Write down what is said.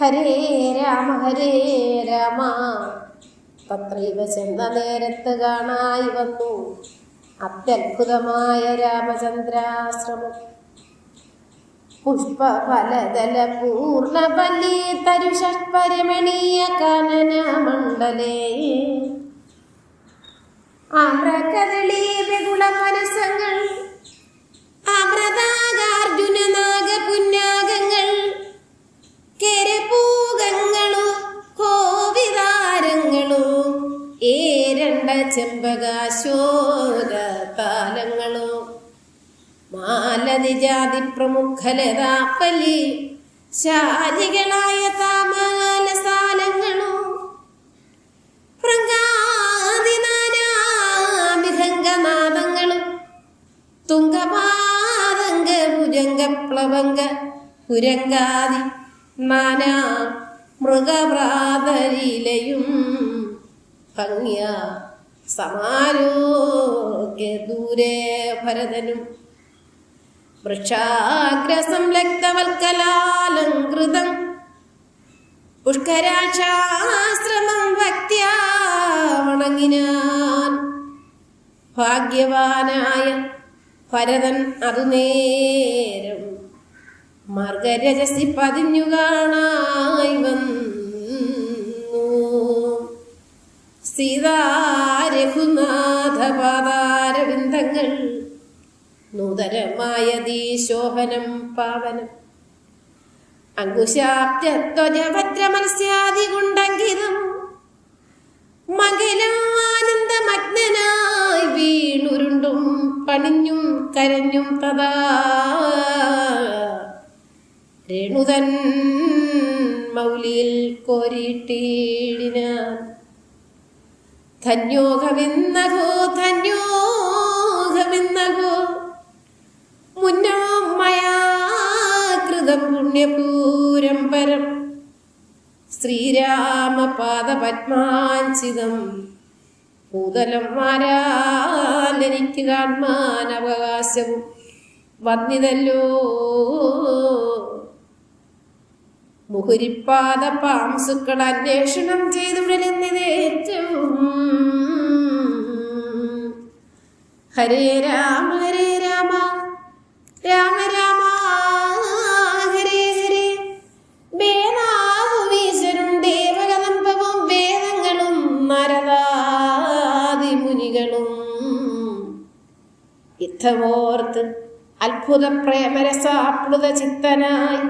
ഹരേ രാമ ഹരേ രാമ. തത്രൈവ ചെന്ന നേരത്ത് കാണായി വന്നു. അത്യത്ഭുതമായ രാമചന്ദ്രാശ്രമം. പുഷ്പഫലതല പൂർണപല്ലി തരുഷരമണീയ കാനന മണ്ഡലേ ആമ്രകദളി ബഹുള മനസ്സങ്ങൾ ചെമ്പകാശോര താലങ്ങളോ മാലതി ജാതി പ്രമുഖലതാപ്പലി ശാരികളായ താമാലസാലങ്ങളോ പ്രങ്കാതിനാനാമിഹംഗനാദങ്ങളും തുങ്കപാദങ്ക ഭുജംഗ പ്ലവങ്ക പുരങ്കാതി നാനാ മൃഗപ്രാതരിലയും ഭംഗ്യ. സമാരോഗ്യ ദൂരെ ഭരതനും. വൃക്ഷാഗ്രസംലക്തവൽക്കലാലങ്കൃതം പുഷ്കരാക്ഷാശ്രമം ഭക്ത്യാ വണങ്ങിനാൻ. ഭാഗ്യവാനായ ഭരതൻ അതു നേരം മാർഗരജസി പതിഞ്ഞു കാണായി വന്നു. സീതാരഘുനാഥ പാതാരവിന്ദങ്ങൾ നൂതനമായ ദീശോഹനം പാവനം. മകരം ആനന്ദമഗ്നനായി വീണുരുണ്ടും പണിഞ്ഞും കരഞ്ഞും തഥാ രേണുതൻ മൗലിയിൽ കോരിട്ടീടിനാൻ. ധന്യോഹമെന്നകോ ധന്യോഹമെന്നകോ? മുന്നോ പുണ്യപൂരം പരം. ശ്രീരാമപാദപത്മാഞ്ചിതം ഭൂതലം മാരാലെനിക്ക് കാൺമാൻ അവകാശവും വന്നിതല്ലോ. മുഹുരിപ്പാദ പാംസുക്കൾ അന്വേഷണം ചെയ്തു വിടുന്നതേറ്റവും ഹരേ രാമ ഹരേ രാമ രാമ രാമ ഹരേ ഹരേ. വേദാവുമീശ്വരും ദേവകദമ്പവും വേദങ്ങളും നരദാതി മുനികളും യുദ്ധമോർത്ത് അത്ഭുത പ്രേമരസാപ്ലുത ചിത്തനായി